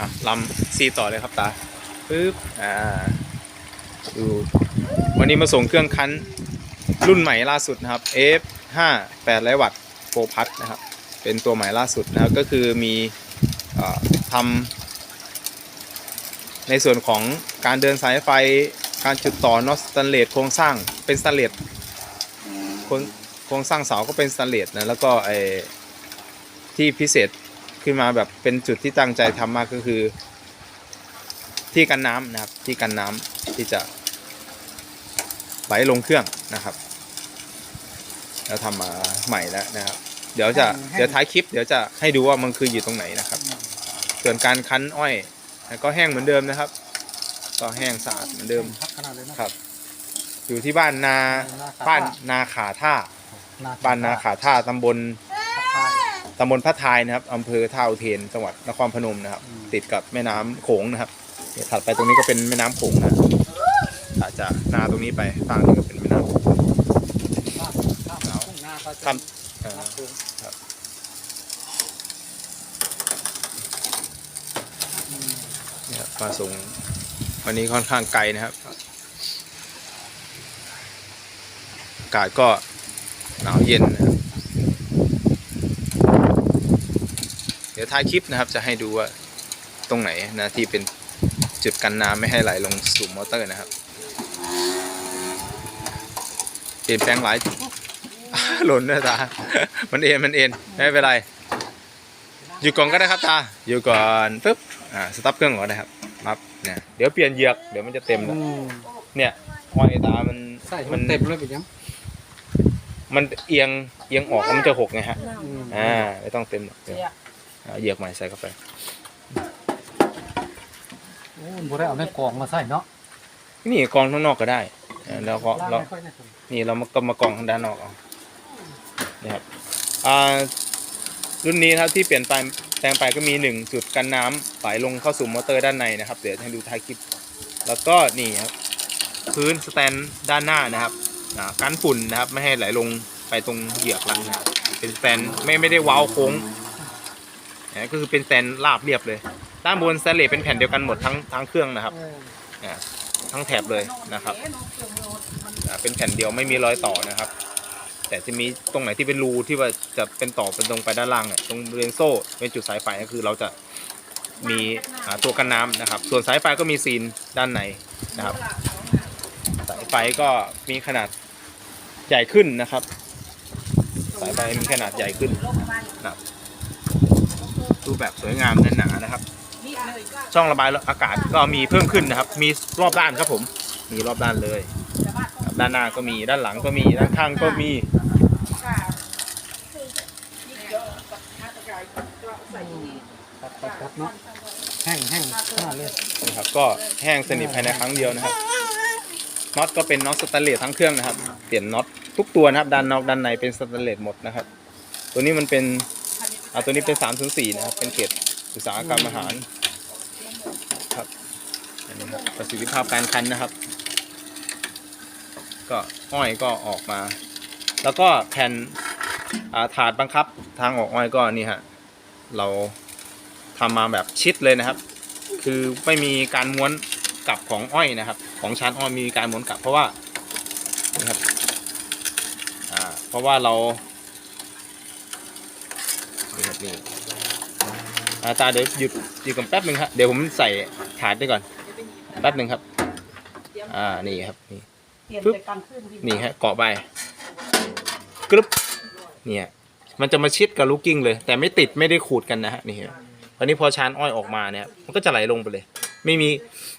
อะลำซีต่อเลยครับตาปึ๊บอ่าดูวันนี้มาส่งเครื่องคั้นรุ่นใหม่ล่าสุดนะครับ F 5 800วัตต์โฟพัทนะครับ เป็นตัวใหม่ล่าสุดนะครับก็คือมีอทำในส่วนของการเดินสายไฟการจุดต่อนอตสแตนเลสโครงสร้างเป็นสแตนเลสโครงโครงสร้างเสาก็เป็นสแตนเลสนะแล้วก็ไอที่พิเศษ ขึ้นมาแบบเป็นจุดที่ตั้งใจทำมากก็คือ ที่กันน้ำนะครับ ที่กันน้ำที่จะไหลลงเครื่องนะครับแล้วทำมาใหม่แล้วนะครับ เดี๋ยวจะเดี๋ยวท้ายคลิป เดี๋ยวจะให้ดูว่ามันคืออยู่ตรงไหนนะครับ ส่วนการคั้นอ้อยก็แห้งเหมือนเดิมนะครับ ก็แห้งสะอาดเหมือนเดิมครับขนาดเลยนะครับอยู่ที่บ้านนาบ้านนาขาท่า บ้านนาขาท่าตำบล ตำบลพระทายนะครับอำเภอท่าอุเทนจังหวัดนครพนมนะครับ ติดกับแม่น้ำโขงนะครับเดี๋ยวถัดไปตรงนี้ก็เป็นแม่น้ำโขงนะอาจจะนาตรงนี้ไปฝั่งนี้ก็เป็นแม่น้ำโขงครับเอ่อครับเนี่ยครับมาส่งวันนี้ค่อนข้างไกลนะครับอากาศก็หนาวเย็นนะครับ เดี๋ยวท้ายคลิปนะครับจะให้ดูว่าตรงไหนนะที่เป็นจุดกันน้ำไม่ให้ไหลลงสู่มอเตอร์นะครับ เปลี่ยนแปลงหลายหล่นนะตา มันเอ็นมันเอ็นไม่เป็นไร อยู่ก่อนก็ได้ครับตา อยู่ก่อนปึ๊บ อ่า สต็อปเครื่องก่อนนะครับปั๊บเนี่ย เดี๋ยวเปลี่ยนเหยือก เดี๋ยวมันจะเต็มแล้วเนี่ยห้อยตา มันใส่มันเต็มเลยไปยังมันเอียง เอียงออกแล้วมันจะหกไงฮะ อ่า ไม่ต้องเต็มหรอก เดี๋ยวอ่าเหยือกใหม่ใส่เข้าไปโอ้บ่ได้เอาในกล่องมาใส่เนาะนี่กองข้างนอกก็ได้อ่าแล้วก็ล้างเราไม่ค่อยได้ผลนี่เรามาก็มากองข้างด้านนอกเอานี่ครับอ่ารุ่นนี้ครับที่เปลี่ยนไปแปลงไปก็มีหนึ่งจุดกันน้ำไหลลงเข้าสู่มอเตอร์ด้านในนะครับ เดี๋ยวให้ดูท้ายคลิป แล้วก็นี่ครับพื้นสแตนด้านหน้านะครับอ่ากันฝุ่นนะครับไม่ให้ไหลลงไปตรงเหยือกหลังนะครับเป็นสแตนไม่ไม่ได้เว้าโค้งนะ ก็คือเป็นแตนราบเรียบเลย ด้านบนสแตนเลสเป็นแผ่นเดียวกันหมดทั้งทั้งเครื่องนะครับทั้งแถบเลยนะครับเป็นแผ่นเดียวไม่มีรอยต่อนะครับ แต่จะมีตรงไหนที่เป็นรูที่ว่าจะเป็นต่อเป็นตรงไปด้านล่างเนี่ยตรงบริเวณโซ่เป็นจุดสายไฟก็คือเราจะมีตัวกันน้ำนะครับ ส่วนสายไฟก็มีซีนด้านในนะครับ สายไฟก็มีขนาดใหญ่ขึ้นนะครับ สายไฟมีขนาดใหญ่ขึ้นนะครับ รูปแบบสวยงามแน่นหนานะครับ ช่องระบายอากาศก็มีเพิ่มขึ้นนะครับ มีรอบด้านครับผม มีรอบด้านเลยครับด้านหน้าก็มีด้านหลังก็มีด้านข้างก็มีครับครับครับเนาะแห้งแห้งขนาดเลยนะครับก็แห้งสนิทภายในครั้งเดียวนะครับน็อตก็เป็นน็อตสแตนเลสทั้งเครื่องนะครับ เปลี่ยนน็อตทุกตัวนะครับด้านนอกด้านในเป็นสแตนเลสหมดนะครับ ตัวนี้มันเป็น อ่าตัวนี้เป็น3ามถึงสนะครับ เป็นเกรดอุตสาหกรรมอาหารครับอันนี้ครับประสิทธิภาพการคันนะครับ ก็อ้อยก็ออกมา แล้วก็แผ่นอ่าถาดบังคับทางออกอ้อยก็นี่ฮะเราทำมาแบบชิดเลยนะครับ คือไม่มีการม้วนกลับของอ้อยนะครับ ของชั้นอ้อยมีการม้วนกลับเพราะว่านะครับอ่าเพราะว่าเรา นี่ครับนี่อาตาเดี๋ยวหยุดหยุดกันแป๊บหนึ่งครับเดี๋ยวผมใส่ถาดด้วยก่อนแป๊บหนึ่งครับ อ่านี่ครับนี่เปลี่ยนจากกลางคืนนี่ฮะเกาะไปกรึบเนี่ยมันจะมาชิดกับลูกกิ้งเลย แต่ไม่ติดไม่ได้ขูดกันนะฮะนี่ฮะวันนี้พอชานอ้อยออกมาเนี่ย มันก็จะไหลลงไปเลย ไม่มี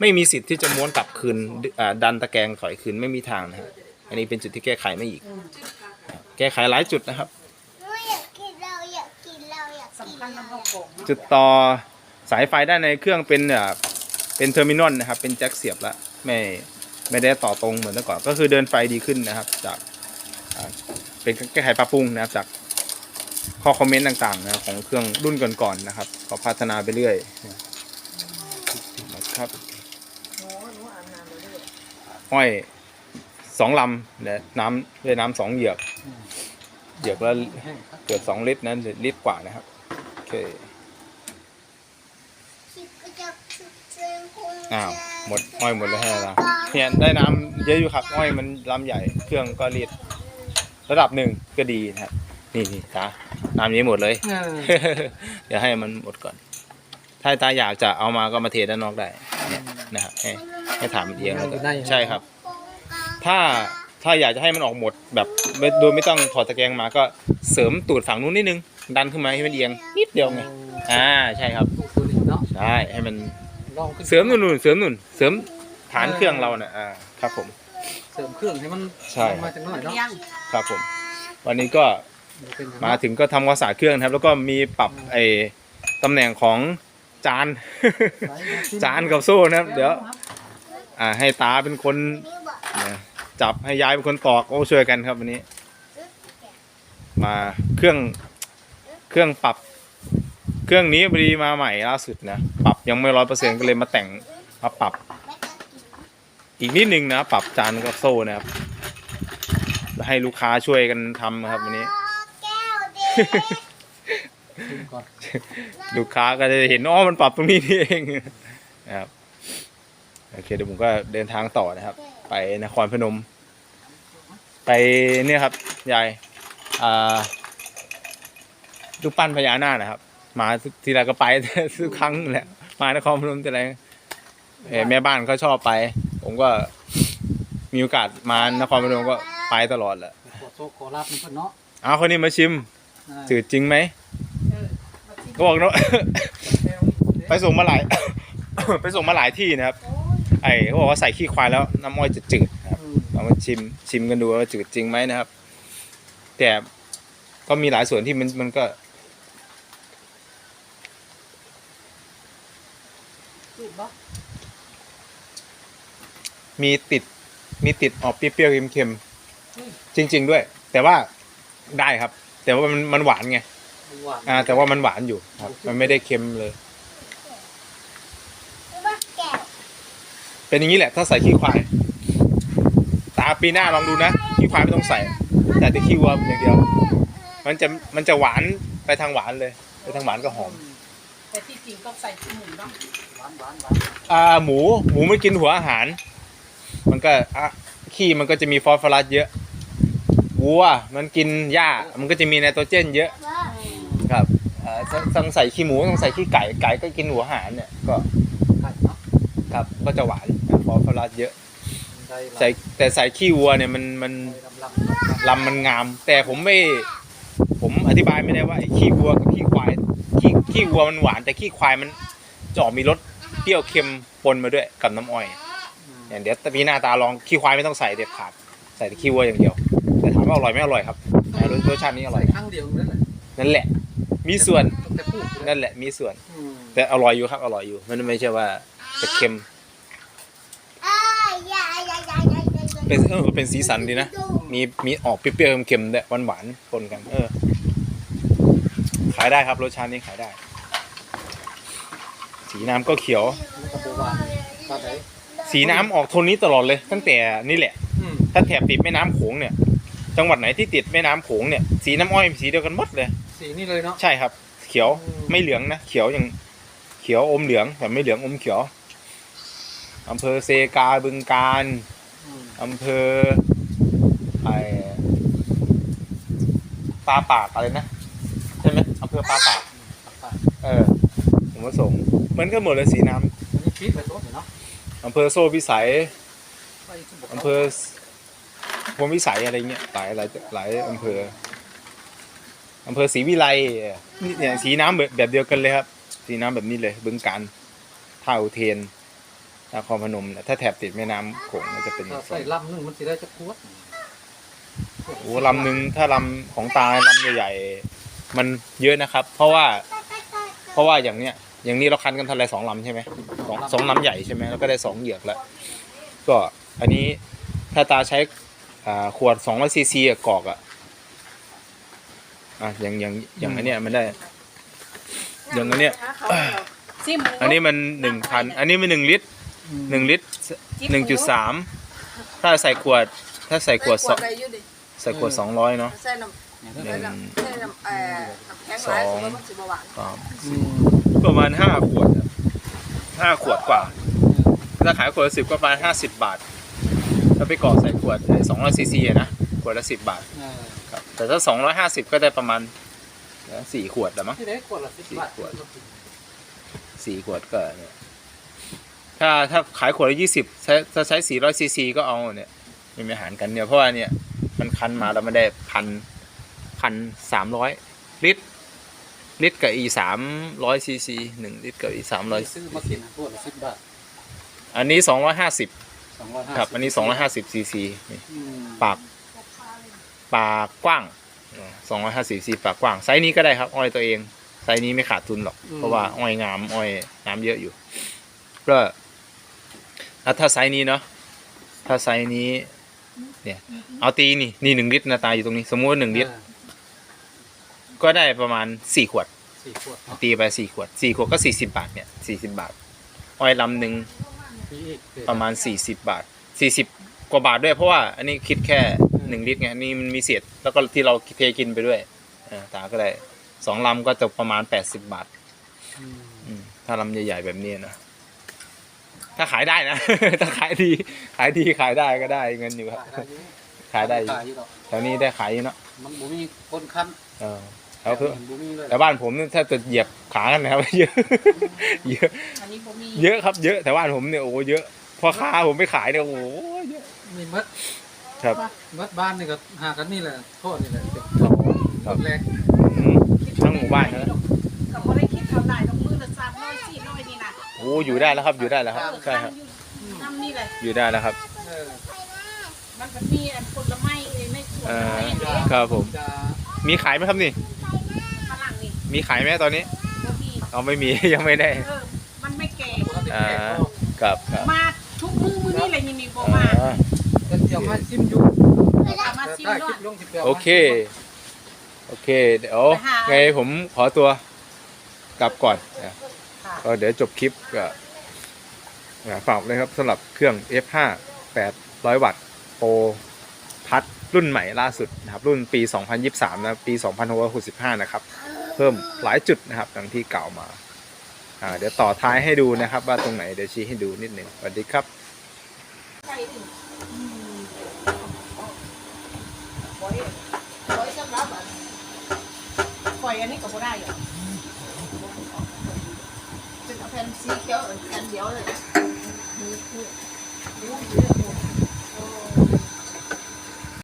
ไม่มีสิทธิ์ที่จะม้วนกลับคืนอ่าดันตะแกรงถอยคืนไม่มีทางนะฮะอันนี้เป็นจุดที่แก้ไขไม่อีก แก้ไขหลายจุดนะครับ สำคัญเราน้ำห้องโป่งจุดต่อสายไฟด้านในเครื่องเป็นอ่าเป็นเทอร์มินอลนะครับ เป็นแจ็คเสียบแล้วไม่ไม่ได้ต่อตรงเหมือนเมื่อก่อน ก็คือเดินไฟดีขึ้นนะครับ จากอ่าเป็นแก้ไขปรับปรุงนะครับจากข้อคอมเมนต์ต่างๆนะครับของเครื่องรุ่นก่อนๆนะครับก็พัฒนาไปเรื่อยนะครับห้อยสองลำและน้ำด้วยน้ำสองเหยือกเหยือกละแห้งครับเกือบสองลิตรนั้นลิตรกว่านะครับ เคอ้าวหมดอ้อยหมดแล้วใช่ไหมล่ะเนี่ยได้น้ำเยอะอยู่ครับอ้อยมันลำใหญ่เครื่องก็รีดระดับหนึ่งก็ดีนะครับ นี่นี่ตาน้ำนี้หมดเลย เออ เดี๋ยวให้มันหมดก่อน ถ้าตาอยากจะเอามาก็มาเทด้านนอกได้ เนี่ยนะครับให้ให้ถามมันเองแล้วก็ใช่ครับ ถ้าถ้าอยากจะให้มันออกหมดแบบไม่โดยไม่ต้องถอดตะแกรงมาก็เสริมตูดฝั่งนู้นนิดนึง ดันขึ้นมาให้มันเอียงนิดเดียวไงอ่าใช่ครับตู้ตัวนี้เนาะใช่ให้มันลองขึ้นเสริมนุ่นๆเสริมนุ่นเสริมฐานเครื่องเราเนี่ยอ่าครับผม เสริมเครื่องให้มันใช่มาจังหน่อยเนาะครับผม วันนี้ก็เป็นอย่งมานั้นถึงก็ทำความสะอาดเครื่องนะครับ แล้วก็มีปรับไอ้ตำแหน่งของจานจานกับโซ่นะครับ เดี๋ยว อ่า ให้ตาเป็นคนนะจับให้ยายเป็นคนตอกโอ้ช่วยกันครับวันนี้ มาเครื่อง เครื่องปรับ เครื่องนี้พอดีมาใหม่ล่าสุดนะ ปรับยังไม่ร้อยเปอร์เซ็นต์ก็เลยมาแต่งมาปรับ อีกนิดนึงนะ ปรับจานกับโซ่นะครับแล้วให้ลูกค้าช่วยกันทำนะครับวันนี้แก้วเด็ชิมก่อนลูกค้าก็จะเห็นอ๋อมันปรับตรงนี้นี่เองนะครับโอเคเดี๋ยวผมก็เดินทางต่อนะครับ ไปนครพนม ไปเนี่ยครับยายอ่า รูปปั้นพญานาคนะครับ มาทีไรก็ไป ทุกครั้งแหละ มานครพนมทีไรเอ่อแม่บ้านเขาชอบไป ผมก็มีโอกาสมานครพนมก็ไปตลอดแหละขอโซขอรับมันเพิ่นเนาะเอาคนนี้มาชิมอ่าจืดจริงไหมก็บอกเนาะไปส่งมาหลาย ไปส่งมาหลายที่นะครับ ไอ้เขาบอกว่าใส่ขี้ควายแล้วน้ำอ้อยจะจืดนะครับอืมลองมาชิมชิมกันดูว่าจืดจริงไหมนะครับ แต่ก็มีหลายส่วนที่มันมันก็ มีติดมีติดออกเปรี้ยวๆเค็มๆจริง ๆ ด้วย แต่ว่าได้ครับ แต่ว่ามันมันหวานไงหวานอ่า แต่ว่ามันหวานอยู่ครับ มันไม่ได้เค็มเลยแก้วเป็นอย่างนี้แหละ ถ้าใส่ขี้ควาย ตาปีหน้าลองดูนะขี้ควายไม่ต้องใส่ แต่แต่ขี้วัวอย่างเดียว มันจะมันจะหวานไปทางหวานเลย ไปทางหวานก็หอมแต่ที่จริงต้องใส่ขี้หมูเนาะหวานหวานหวานอ่าหมูหมูมันกินหัวอาหาร มันก็อะขี้มันก็จะมีฟอสฟอรัสเยอะวัวมันกินหญ้ามันก็จะมีไนโตรเจนเยอะครับอ่าต้องต้องใส่ขี้หมูต้องใส่ขี้ไก่ไก่ก็กินหัวอาหารเนี่ยก็ไก่เนาะครับก็จะหวานฟอสฟอรัสเยอะ ใส่แต่ใส่ขี้วัวเนี่ยมันมันลำลำลำมันงาม แต่ผมไม่ผมอธิบายไม่ได้ว่าไอ้ขี้วัวกับขี้ควายขี้ขี้วัวมันหวาน แต่ขี้ควายมันจะออกมีรสเปรี้ยวเค็มปนมาด้วยกับน้ำอ้อย อย่างเดี๋ยวปีหน้าตาลองขี้ควายไม่ต้องใส่เด็ดขาดใส่แต่ขี้วัวอย่างเดียว แต่ถามว่าอร่อยไม่อร่อยครับแต่รสรสชาตินี้อร่ใส่อยครั้งเดียวนั่นแหละนั่นแหละ มีส่วนตั้งแต่พูดเลยนั่นแหละมีส่วนอืมแต่อร่อยอยู่ครับอร่อยอยู่ มันไม่ใช่ว่าจะเค็มอ้ายยายยายยายยายยายเป็นเออเป็นสีสันดีนะ มีมีออกเปรี้ยวๆเค็มๆด้วยหวานๆปนกัน เออ ขายได้ครับรสชาตินี้ขายได้ สีน้ำก็เขียวแล้วก็โบราณตอนไหน สีน้ำออกโทนนี้ตลอดเลย ตั้งแต่นี่แหละ อืมถ้าแถบติดแม่น้ำโขงเนี่ย จังหวัดไหนที่ติดแม่น้ำโขงเนี่ยสีน้ำอ้อยสีเดียวกันหมดเลย สีนี่เลยเนาะ ใช่ครับ เขียวอืม ไม่เหลืองนะเขียวอย่างเขียวอมเหลืองแต่ไม่เหลืองอมเขียวอำเภอเซกาบึงการอืมอำเภอไอปลาปากอะไรนะใช่ไหมอำเภอปลาปากปากเออผมมาส่งเหมือนกันหมดเลยสีน้อันนี้พีชไปโต๊ะเนาะำ อำเภอโซ่พิสัยไปที่บกอำเภอพรหมวิสัยอะไรเงี้ยหลายหลายหลายอำเภออำเภอศรีวิไลเออนี่เนี่ยสีน้ำแบบแบบเดียวกันเลยครับ สีน้ำแบบนี้เลยบึงการท่าอุเทนนครพนมเนี่ยถ้าแถบติดแม่น้ำโขงมันจะเป็นถ้าใส่ลำหนึงมันสิได้จะขวดโอ้ลำหนึ่งถ้าลำของตาลำใหญ่ๆมันเยอะนะครับ เพราะว่า เพราะว่าอย่างเนี้ย อย่างนี้เราคันกันทันไรสองลำใช่ไหมสองสองลำใหญ่ใช่ไหมแล้วก็ได้สองเหยือกแล้วก็อันนี้ถ้าตาใช้อ่าขวดสองร้อยซีซีกรอกอะอะอย่างอย่างอย่างอันเนี้ยมันได้ อย่างอันเนี้ยซิมอันนี้มันหนึ่งพันอันนี้มันหนึ่งลิตรหนึ่งลิตรหนึ่งจุดสามถ้าใส่ขวด ถ้าใส่ขวดสองใส่อยู่ดิใส่ขวดสองร้อยเนาะใส่น้ำเนี่ยหเท่าไหร่นึ่งใส่น้ำเอ่อน้ำแข็งหลายสมมติมันสิบหวานสาม ประมาณห้าขวดอะห้าขวดกว่าถ้าขายขวดละสิบก็ประมาณห้าสิบบาท ถ้าไปกรอกใส่ขวดสองร้อยซีซีนะขวดละสิบบาทเออครับแต่ถ้าสองร้อยห้าสิบก็ได้ประมาณสี่ขวดแล้วมั้งที่ได้ขวดละสิบบาทขวดสี่ขวดก็เนี่ยถ้าถ้าขายขวดละยี่สิบใช้ถ้าใช้สี่ร้อยซีซีก็เอาเนี่ยไม่มีอาหารกันเนี่ยเพราะว่าเนี่ยมันคั้นมาแล้วมันได้พันพันสามร้อยลิตร ลิตรกับอีสามร้อยซีซีหนึ่งลิตรกับอีสามร้อยซื้อมากินขวดละสิบบาทอันนี้สองร้อยห้าสิบสองร้อยห้าครับ อันนี้สองร้อยห้าสิบซีซีนี่อืมปากปากกว้างสองร้อยห้าสิบซีปากกว้างไซส์นี้ก็ได้ครับ อ้อยตัวเองไซส์นี้ไม่ขาดทุนหรอก เพราะว่าอ้อยงามอ้อยน้ำเยอะอยู่ก็แล้วถ้าไซส์นี้เนาะถ้าไซส์นี้ เนี่ย เอาตีนี่นี่หนึ่งลิตรนะตาอยู่ตรงนี้ สมมุติว่าหนึ่งลิตรเออ ก็ได้ประมาณสี่ขวด สี่ขวดเนาะตีไปสี่ขวดสี่ขวดก็สี่สิบาทเนี่ยสี่สิบาทอ้อยลำหนึ่งพี่อีกเดี๋ยว ประมาณ40บาท40กว่าบาทด้วยเพราะว่าอันนี้คิดแค่1ลิตรไงนี่มันมีเศษแล้วก็ที่เราเทกินไปด้วยเออตาก็ได้สองลำก็จะประมาณ80บาท อืมอืมถ้าลำใหญ่ๆแบบนี้นะ ถ้าขายได้นะ ถ้าขายดี ขายดีขายได้ก็ได้เงินอยู่ครับ ขายได้อยู่ขายได้อยู่ขายอยู่หรอกแถวนี้ได้ขายอยู่เนาะมันบ่มีคนคันเออ แล้วคือมันบ่มีเลยแต่บ้านผมนี่ถ้าจะเหยียบขากันนะครับ เยอะเยอะ อันนี้ผมมีเยอะครับเยอะแต่บ้านผมเนี่ยโอ้เยอะพ่อค้าผมไปขายเนี่ยโอ้โหเยอะมีมัดครับ มัดบ้านนี่ก็หากันนี่แหละโทษนี่แหละเด็กครับแรกอืมทั้งหมู่บ้านนะก็บ่ได้คิดเท่าไหร่ดอกมือละสามร้อยสี่ร้อยนี่นะโอ้อยู่ได้แล้วครับอยู่ได้แล้วครับเออใช่ครับ ทำนี่แหละ อยู่ได้แล้วครับเออมันก็มีอันผลไม้ในสวนเออในเด็กครับผม จะมีขายไหมครับนี่ฝรั่งนี่ มีขายไหมตอนนี้บ่มีเอาไม่มี ยังไม่ได้เออมันไม่แก่ปกติอ่าแก่ก็ครับครับมาทุกมือมือนี่แหละยังมีบ่อ่มาาจะเดี๋ยวมาชิมอยู่เอามาซิมได้ด้ควลิยปลงคลิปดียวโอเค โอเค เดี๋ยวไปหา ไงผมขอตัวกลับก่อนนะค่ะก็เดี๋ยวจบคลิปก็อ่าฝากเลยครับสำหรับเครื่อง F5 800 วัตต์โปรพัดรุ่นใหม่ล่าสุดนะครับ รุ่นปี 2023 นะ ปี 2665 นะครับ เพิ่มหลายจุดนะครับดังที่กล่าวมาเดี๋ยวต่อท้ายให้ดูนะครับ ว่าตรงไหนเดี๋ยวชี้ให้ดูนิดหนึ่งสวัสดีครับไก่ดิอืมปล่อยปล่อยสำหรับอันนี้ก็บ่ได้เหรอจะเอาแผ่นสีเขียวอันเดียวเลย